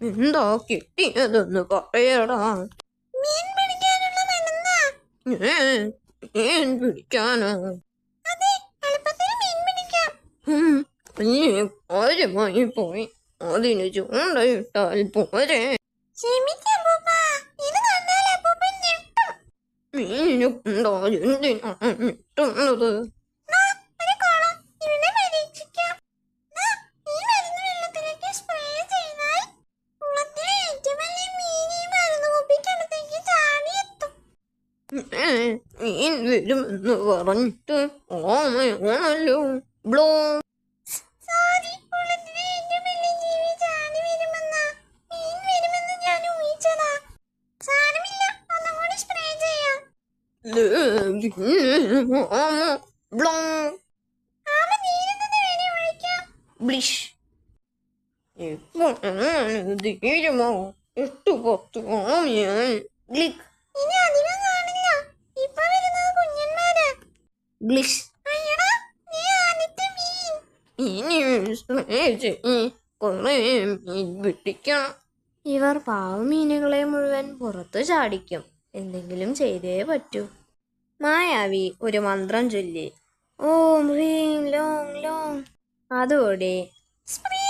എന്താ കിട്ടിയതെന്ന് പറയടാ. മീൻ പിടിക്കാനുള്ള മരുന്നാ? മീൻ പിടിക്കാനോ. നീ കാര്യമായി പോയി. അതിന് ചൂണ്ടയിട്ടാൽ പോരെ. കൊണ്ടാൽ എന്തിനാണ് കിട്ടുന്നത് ബ്ലോ. വരുമെന്ന് പറഞ്ഞിട്ട് വരെ ഒഴിക്കാം. ബ്ലിഷ്. ഇപ്പൊ എങ്ങനെ തീരുമോ? എട്ട് പത്ത് ഓമയായി ഗ്ലിക് പിടിക്കണം ഇവർ പാവമീനുകളെ മുഴുവൻ പുറത്തു ചാടിക്കും എന്തെങ്കിലും ചെയ്തേ പറ്റൂ മായാവി ഒരു മന്ത്രം ചൊല്ലി ഓം ഹ്രീം ലോങ് ലോങ് അതോടെ സ്പ്രേ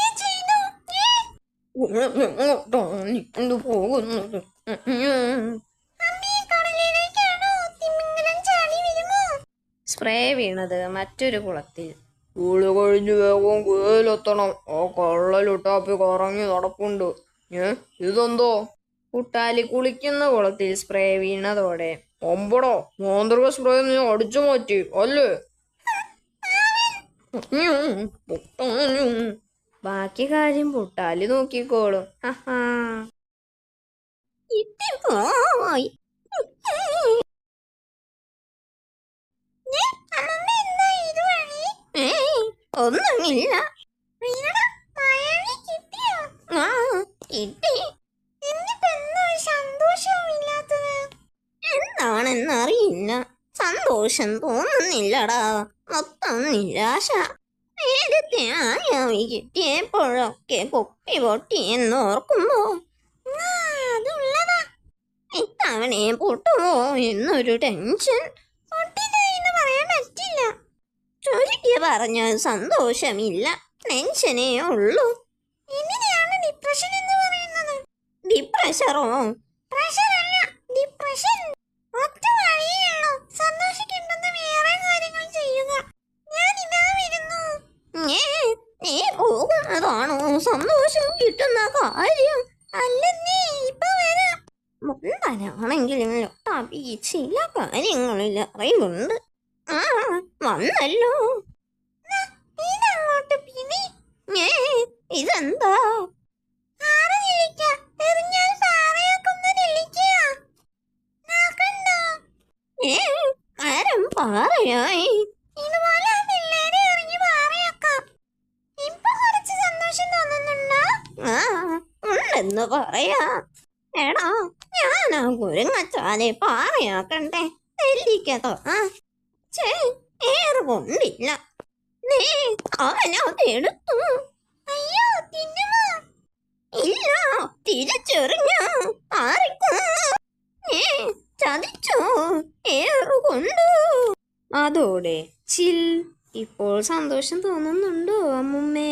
സ്പ്രേ വീണത് മറ്റൊരു കുളത്തിൽ. കൂളി കഴിഞ്ഞ് വേഗം കുയിലെത്തണം ആ കള്ളലുട്ടാപ്പി കറങ്ങി നടപ്പുണ്ട്. ഏ ഇതെന്തോ? കുട്ടാലി കുളിക്കുന്ന കുളത്തിൽ സ്പ്രേ വീണതോടെ. ഒമ്പടോ മാന്ത്രിക സ്പ്രേ നീ അടിച്ചു മാറ്റി അല്ലേ? ബാക്കി കാര്യം പുട്ടാലി നോക്കിക്കോളും. ഹഹാ പോയി അമ്മമ്മ എന്താ ഇത് വഴി ഏയ്, ഒന്നുമില്ല അയ്യടാ മായാവി കിട്ടിയോ ആ കിട്ടി എന്നിട്ട് എന്താ ഒരു സന്തോഷവും ഇല്ലാത്തത് എന്താണെന്നറിയില്ല. സന്തോഷം തോന്നുന്നില്ലടാ. മൊത്തം നിരാശ. നേരത്തെ ആയാവി കിട്ടിയപ്പോഴൊക്കെ കുപ്പി പൊട്ടി എന്നോർക്കുമ്പോ ഇത്തവണയെ പൊട്ടുമോ എന്നൊരു ടെൻഷൻ. ചുരുക്കി പറഞ്ഞാൽ സന്തോഷമില്ല. ടെൻഷനേ ഉള്ളൂ. ഇതിനെയാണ് ഡിപ്രഷൻ എന്ന് പറയുന്നത്. ഡിപ്രഷറോ പ്രഷർ ഡിപ്രഷൻ ഒറ്റ വഴിയുള്ളൂ സന്തോഷിക്കേണ്ടുന്ന വേറെ കാര്യങ്ങൾ ചെയ്യുക. ഞാൻ ഇതാ വരുന്നു. നീ പോകുന്നതാണോ? സന്തോഷം കിട്ടുന്ന കാര്യം അല്ലെന്നേ ഇപ്പൊ വരാം. മുണ്ടനാണെങ്കിലും ചില കാര്യങ്ങളിൽ അറിവുണ്ട്. ആ വന്നല്ലോ. ഇതെന്താ? മരം പാറയായി. ഇതുപോലെ പാറയാക്കാം. സന്തോഷം തോന്നുന്നുണ്ടോ? ഉണ്ടെന്ന് പറയാ. എടാ ഞാൻ ആ കുരങ്ങച്ചാലെ പാറയാക്കണ്ടേ നെല്ലിക്കതോ ആ. ചേ കൊണ്ടില്ല നീ അവനത് എടുത്തു അയ്യോ ഇല്ല തിരിച്ചെറിഞ്ഞ നീ അതോടെ ചിൽ. ഇപ്പോൾ സന്തോഷം തോന്നുന്നുണ്ടോ അമ്മുമ്മേ?